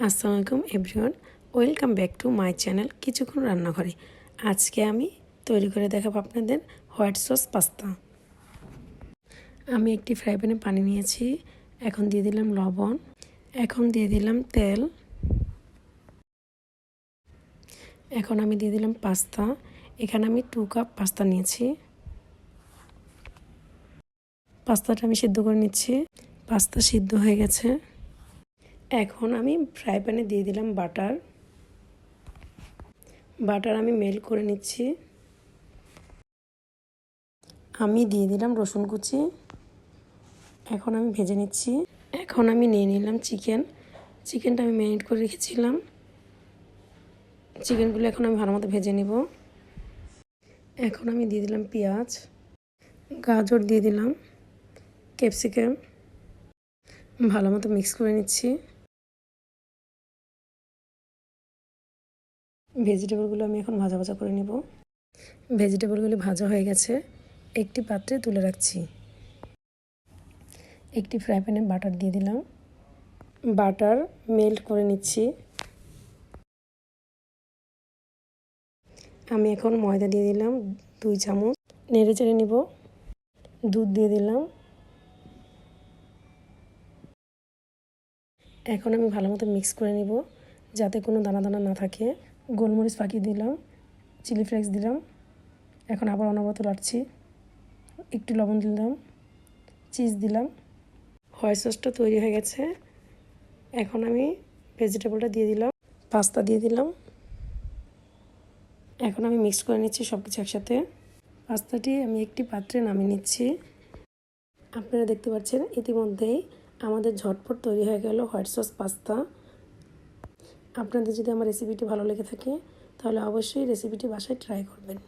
আসসালামু আলাইকুম everyone, welcome back to my channel কিছুক্ষণ রান্নাঘরে। আজকে আমি তৈরি করে দেখাবো আপনাদের হোয়াইট সস পাস্তা। আমি একটি ফ্রাই প্যানে পানি নিয়েছি, এখন দিয়ে দিলাম লবণ, এখন দিয়ে দিলাম তেল। এখন আমি দিয়ে দিলাম পাস্তা, এখানে আমি টু কাপ পাস্তা নিয়েছি। পাস্তাটা আমি সিদ্ধ করে নিচ্ছি, পাস্তা সিদ্ধ হয়ে গেছে। এখন আমি ফ্রাই প্যানে দিয়ে দিলাম বাটার। বাটার আমি মেল করে নিচ্ছি। আমি দিয়ে দিলাম রসুন কুচি। এখন আমি ভেজে নিচ্ছি। এখন আমি নিয়ে নিলাম চিকেন। চিকেনটা আমি ম্যারিনেট করে রেখেছিলাম। চিকেনগুলো এখন আমি ভালো মতো ভেজে নিব। এখন আমি দিয়ে দিলাম পেঁয়াজ। গাজর দিয়ে দিলাম। ক্যাপসিকাম। ভালো মতো মিক্স করে নিচ্ছি। ভেজিটেবলগুলো আমি এখন ভাজা ভাজা করে নেব। ভেজিটেবলগুলি ভাজা হয়ে গেছে। একটি পাত্রে তুলে রাখছি। একটি ফ্রাই প্যানে বাটার দিয়ে দিলাম। বাটার মেল্ট করে নিচ্ছি। আমি এখন ময়দা দিয়ে দিলাম দুই চামচ। নেড়ে চেড়ে নিব। দুধ দিয়ে দিলাম। এখন আমি ভালো মতো মিক্স করে নিব যাতে কোনো দানা দানা না থাকে। গোলমরিচ পাকিয়ে দিলাম, চিলি ফ্লেক্স দিলাম, এখন আবার অনবরত লাড়ছি। একটু লবণ দিলাম, চিজ দিলাম। হোয়াইট সসটা তৈরি হয়ে গেছে। এখন আমি ভেজিটেবলটা দিয়ে দিলাম, পাস্তা দিয়ে দিলাম। এখন আমি মিক্স করে নিচ্ছি সব কিছু একসাথে। পাস্তাটি আমি একটি পাত্রে নামিয়ে নিচ্ছি। আপনারা দেখতে পাচ্ছেন, ইতিমধ্যেই আমাদের ঝটপট তৈরি হয়ে গেল হোয়াইট সস পাস্তা। আপনাদের যদি আমার রেসিপিটি ভালো লেগে থাকে তাহলে অবশ্যই রেসিপিটি বাসায় ট্রাই করবেন।